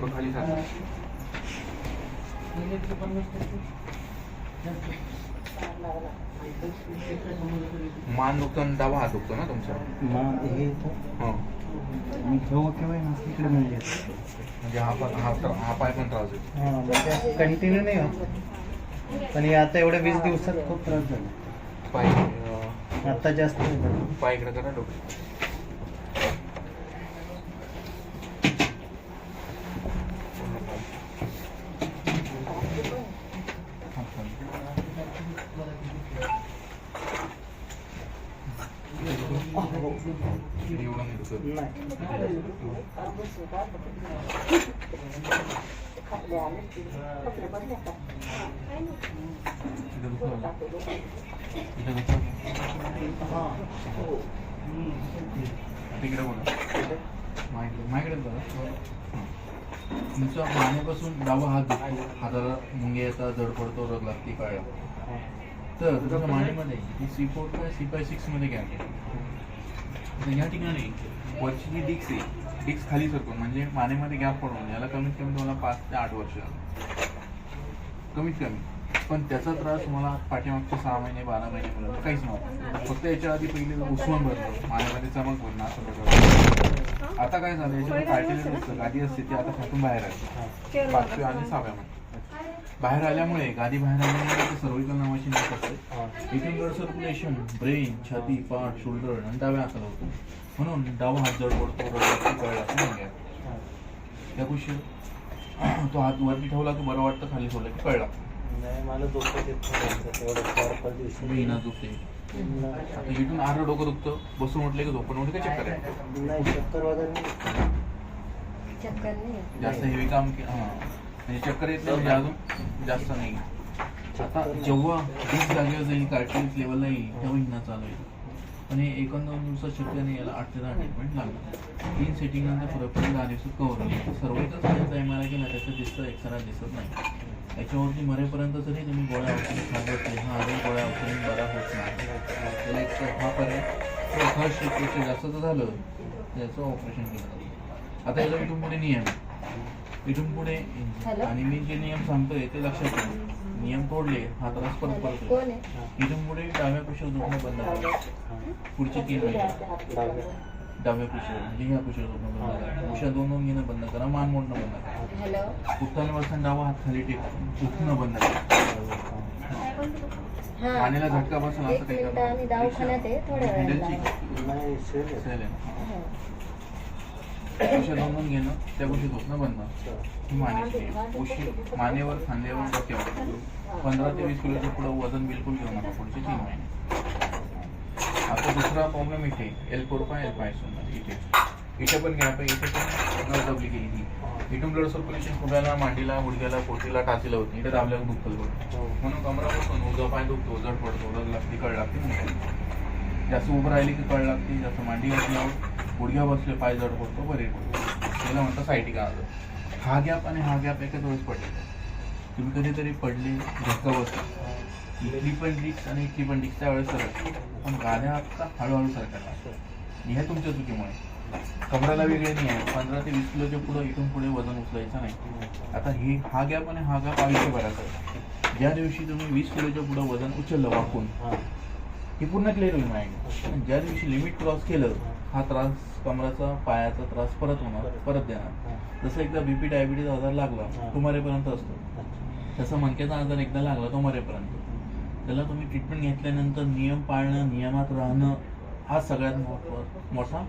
थोडं खाली सांगा मान दुखतो आणि डावा हात दुखतो ना तुमचा? हे हो. मी केव्हा इकडे म्हणजे म्हणजे हा पण हा हा पाय पण त्रास हां म्हणजे कंटिन्यू नाही होत. पण आता एवढ्या वीस दिवसात खूप त्रास झाला. पाय आता जास्त. पाय इकडे करा डोकं एवढं नाही दुखत. नाही इथं दुखतं. इथं दुखतं. तिकडे बघा माझ्याकडे बघा हं. मानेपासून डावा हात दुखतो हाताला मुंगे येतात जड पडतो रग लागते काळ तर तुमच्या मानेमध्ये सी फोर काय सी फाय सिक्समध्ये घ्या तर या ठिकाणी वरची जी डिक्स आहे डिक्स खाली सरकून म्हणजे मानेमध्ये गॅप पडून याला कमीत कमी तुम्हाला पाच ते आठ वर्ष. कमीत कमी. पण त्याचा त्रास तुम्हाला पाठीमागचे सहा महिने बारा महिने काहीच नव्हतं फक्त याच्या आधी पहिले उस्मान भरलं मानेमध्ये चमक भरणं असं प्रकार. आता काय झालं याच्यामध्ये असतं गादी असते ती आता त्यातून बाहेर आली. पाचव्या आणि सहाव्यामध्ये बाहेर आल्यामुळे गादी बाहेर आल्यामुळे सर्विकल नावाची नस असते इथून ब्लड सर्क्युलेशन ब्रेन छाती पाठ शोल्डर आणि डाव्या हाताला होतो. म्हणून डावा हात जड पडतो कळला त्या गोष्टी तो हात वरती ठेवला की बरं वाटतं खाली सोडलं की कळला नाही मला झोपत इथून आरं डोकं दुखतं बसून उठले की झोपून उठले का चक्कर आहे? नाही चक्कर वगैरे जास्त हेवी काम के हां. म्हणजे चक्कर येत नाही म्हणजे अजून जास्त नाही. आता जेव्हा डीप जागेवर जाईल कार्टिलेज लेवलला येईल तेव्हा हिना चालू आहे. हे एक अन दोन दिवसात शक्य नाही याला आठ ते दहा ट्रीटमेंट लागणार. तीन सेटिंग नंतर पुरेपूर दहा दिवसात कव्हर होईल. सर्वांतच त्यांचा एम आर आय केला त्याचं दिसतं एक्सरा दिसत नाही. त्याच्यावरती मरेपर्यंत जरी तुम्ही गोळ्या औषधी खात बसले. हा अजून गोळ्या औषधी बरा होत नाही. एक हा पर्याय. फर्स्ट जास्त तर झालं त्याचं ऑपरेशन केलं. जातं आता याला तुम्ही पुढे नियम आहे. इथून पुढे? आणि मी जे नियम सांगतोय ते लक्षात ठेवा. नियम तोडले हा त्रास परत. आहे? इथून पुढे डाव्या कुशीवर झोपणं बंद करा. पुढचे तीन महिने. डाव्या कुशीवर म्हणजे ह्या कुशीवर झोपणं बंद करा. उशा दोन दोन घेणं बंद करा मान मोडणं बंद करा. हॅलो? उठताना बसताना डावा हात खाली टेक उठणं बंद करा. हा. मानेला झटका बसून असं काही मिनिट आणि दवाखान्यात घेणं त्या गोष्टी झोपणं बनणं ही मानेची आहे. उशी मानेवर खांद्यावर डोक्यावर पंधरा ते वीस किलोचं पुढं वजन बिलकुल घेऊ नका. पुढचे तीन महिने आता दुसरा प्रॉब्लेम इथे एल कोरपा एल पायसून इथे. इथे पण गॅप आहे इथे पण नस दबली गेली ती इथून ब्लड सर्क्युलेशन खुब्याला मांडीला गुडघ्याला पोटीला टाचीला होती. इथे दाबल्यावर दुखतं बघ म्हणून कमरा बसून उजवा पाय दुखतो जड पडतो रग लागते कळ लागते. म्हणून जास्त उभं राहिली की कळ लागते. जास्त मांडी घातल्यावर गुडघ्या बसले पाय जड पडतो बरे होतो त्याला म्हणतात सायटिका आजार हा गॅप आणि हा गॅप एकाच वेळेस पडले. तुम्ही कधीतरी पडले धक्का बसले. इथली पण डिक्स आणि इथली पण डिक्स त्यावेळेस सरकली पण गाड्या आता हळूहळू सरकारला आणि हे तुमच्या चुकीमुळे. कमराला वेगळे नाही आहे पंधरा ते वीस किलोच्या पुढं इथून पुढे वजन उचलायचं नाही. आता ही हा गॅप आणि हा गॅप आयुष्यभराचा आहे. ज्या दिवशी तुम्ही वीस किलोच्या पुढं वजन उचललं वाकून हे पूर्ण क्लिअर होईल माइंड ज्या दिवशी लिमिट क्रॉस केलं हा त्रास कमराचा पायाचा त्रास परत होणार परत. देणार. जसं एकदा बीपी डायबिटीज आजार लागला तो मरेपर्यंत असतो. तसं मणक्याचा आजार एकदा लागला तो मरेपर्यंत त्याला तुम्ही ट्रीटमेंट घेतल्यानंतर नियम पाळणं नियमात राहणं हा सगळ्यात मोठा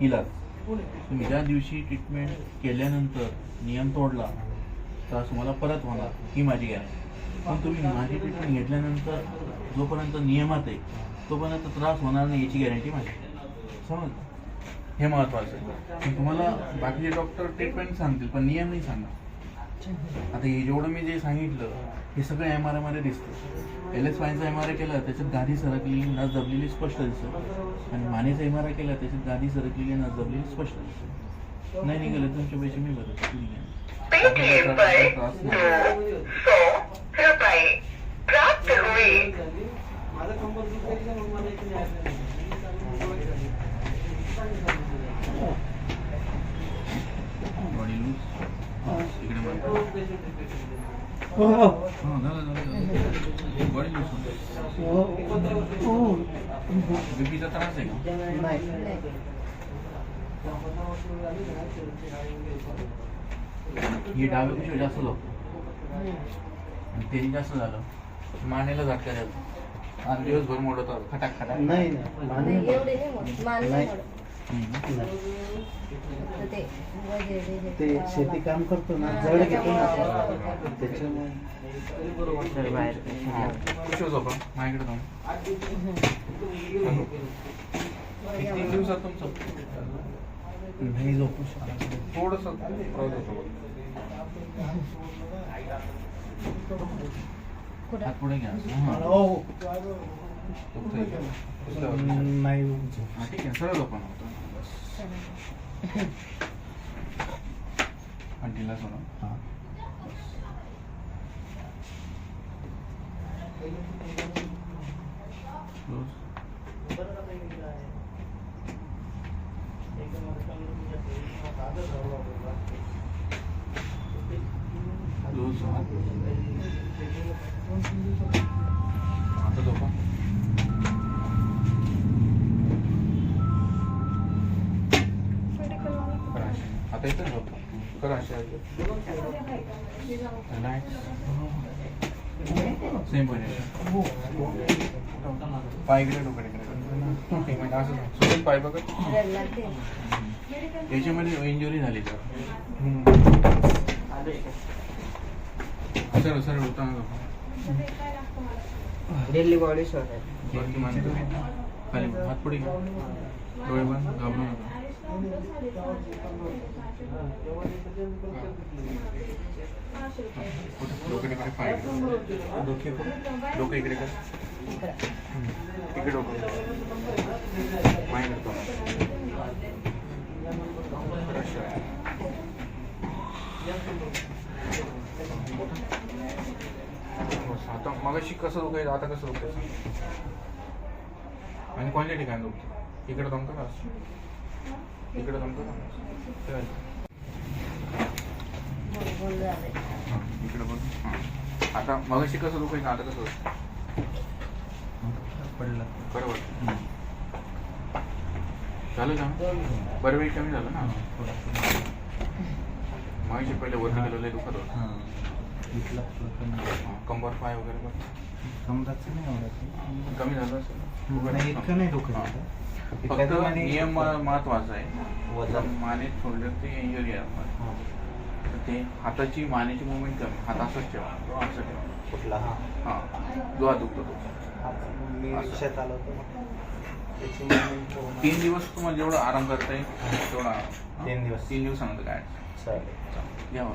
इलाज. तुम्ही ज्या दिवशी ट्रीटमेंट केल्यानंतर नियम तोडला त्रास तुम्हाला परत होणार ही माझी गॅरंटी पण तुम्ही माझी ट्रीटमेंट घेतल्यानंतर जोपर्यंत नियमात आहे तोपर्यंत त्रास होणार नाही याची गॅरंटी माझी. समज हे महत्वाचं आहे. पण तुम्हाला बाकीचे डॉक्टर ट्रीटमेंट सांगतील पण नियम नाही सांगणार. आता हे जेवढं मी जे सांगितलं हे सगळं एम आर आयमध्ये दिसतं. एल एस वायचा एम आर आय केला त्याच्यात गादी सरकली नस दबलेली स्पष्ट दिसतं. आणि मानेचा एम आर आय केला त्याच्यात गादी सरकलेली नस दबलेली स्पष्ट दिसतं. नाही निघालं तुमचे पैसे मी भरतो त्रास नाही. दो सौ रुपए प्राप्त हुए बॉडी लूज हो हो हा, झालं, झालं, झालं. बरं use होतं. हो हो बीपीचा त्रास आहे का ही जास्त लागतो तेल जास्त झालं मानेला झटका जातो आणि दिवसभर मोडत खटाक खटाक नाही नाही ते शेती. काम करतो ना हा, जड घेतो ना त्याच्यामुळे माझ्याकडे किती दिवसात तुमचं? नाही झोपू शकत. थोडस पुढे घ्या. हा. हो. नाही झोप हा, ठीक आहे. सरळ झोपा ना होतं. कंटिन्यूला सोडा हा आता झोपा येतं झोप करा सेम पोझिशन पाय इकडे डोकडे इकडे एक मिनिट असं सुटेल पाय बघत. याच्यामध्ये इंजुरी झाली तर. सरळ सरळ होता दिल्ली बॉडी शॉट आहे. हात पुढे. डोळे बंद घाबरू नका? डोकं इकडे पाय डोके पुढे डोकं इकडे कर इकडे डोकं माय करतो आता मगाशी कसं दुखायचं आता कसं दुखायचं आणि कोणत्या ठिकाणी दुखतं इकडे दमतं का असं? इकडे इकडे बघ. आता मगाशी कसं दुखायचं आता कसं? पडलं. बरोबर. झालं का? बरं वेळ कमी झालं ना? मगाशी पहिले वरती गेलं लय दुखत होतं. कंबर पाय वगैरे कमी झालं असेल. नाही इतकं नाही दुखत. फक्त नियम महत्त्वाचा आहे वजन. मानेत सोडलं ते इंजुरी आहे. हां. ते हाताची मानेची मुवमेंट कमी हात असंच ठेवा तो असं ठेवा कुठला हा हां जो हात दुखतो तो मी असं. त्याची होणार. तीन दिवस तुम्हाला जेवढा आराम करता येईल तेवढा. तीन दिवस. तीन दिवसानंतर काय चालेल घ्यावं.